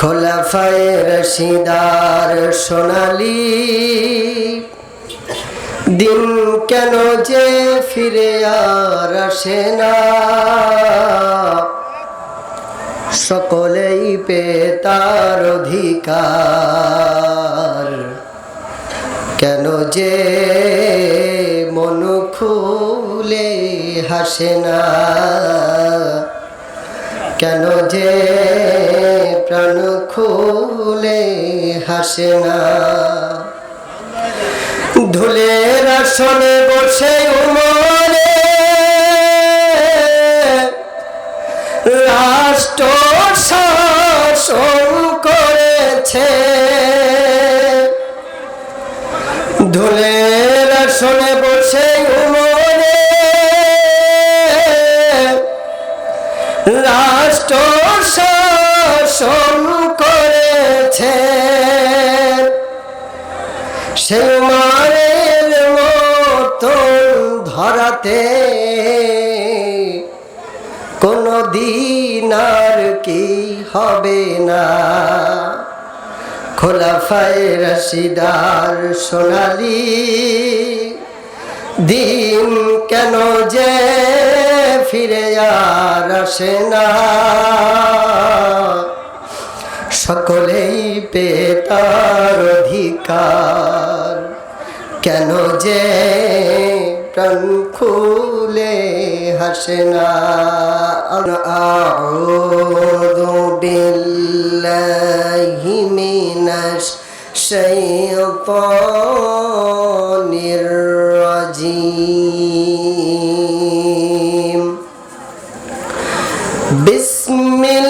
খোলাফায় রশিদার সোনালি। দিন কেন যে ফিরে আর আসে না। সকলেই পে তার অধিকার। কেন যে মন খুলে হাসে না। কেন যে খুলে হাসে না। ধুলের আসনে বসে উমরে। রাষ্ট্র শাসন করেছে। ধুলের আসনে বসে উমরে। রাষ্ট্র শাসন করেছে সে মারের মতন ধরাতে কোনো দিন আর কি হবে না। খোলাফায় রশিদার সোনালি, দিন কেন যে ফিরে আর আসে না। সকলেই পেতার অধিকার। কেন যে প্রাণ খুলে হাসে না? বিল্লাহি মিনাশ শাইতানির রাজিম। বিসমিল্লাহ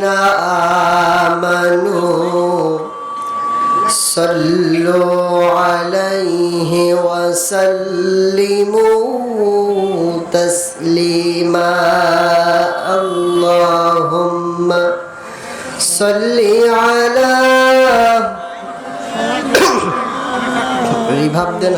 الذين آمنوا صلوا عليه وسلموا تسليما. اللهم صل على ريباب دين